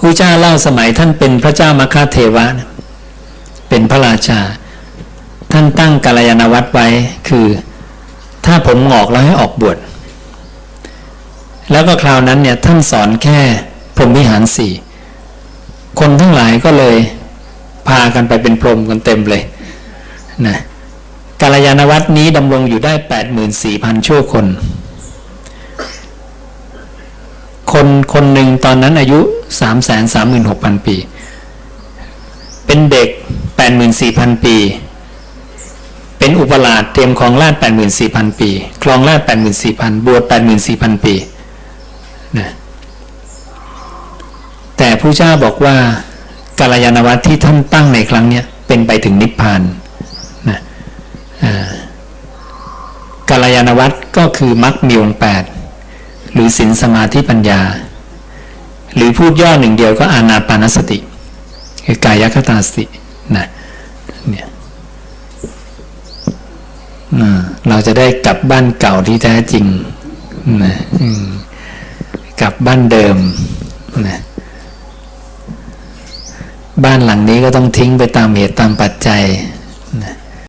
พระเจ้าเล่าสมัยท่านเป็นพระเจ้ามัคคาเทวะนะเป็นพระราชา ท่านตั้งกาลยานวัตรไว้คือ ถ้าผมงอกแล้วให้ออกบวชแล้วก็คราวนั้นเนี่ยท่านสอนแค่พรหมวิหารสี่คนทั้งหลายก็เลยพากันไปเป็นพรหมกันเต็มเลยนะกาลยานวัตรนี้ดำรงอยู่ได้ 84,000 ชั่วคน คนคนหนึ่งตอนนั้นอายุ 336,000 ปี เป็นเด็ก 84,000 ปี เป็นอุปราชเตรียมครองราช84,000 ปีครองราช84,000 บวช84,000 ปีนะแต่ผู้เจ้าบอกว่ากาลยานวัตรที่ท่านตั้งในครั้งนี้เป็นไปถึงนิพพานนะกาลยานวัตรก็คือมรรคมีองค์แปดหรือศีลสมาธิปัญญา รือพูดย่อหนึ่งเดียวก็อานาปานสติคือกายคตาสตินะเนี่ยเราจะได้กลับบ้านเก่าที่แท้จริงนะกลับบ้านเดิมนะบ้านหลังนี้ก็ต้องทิ้งไปตามเหตุตามปัจจัยนะ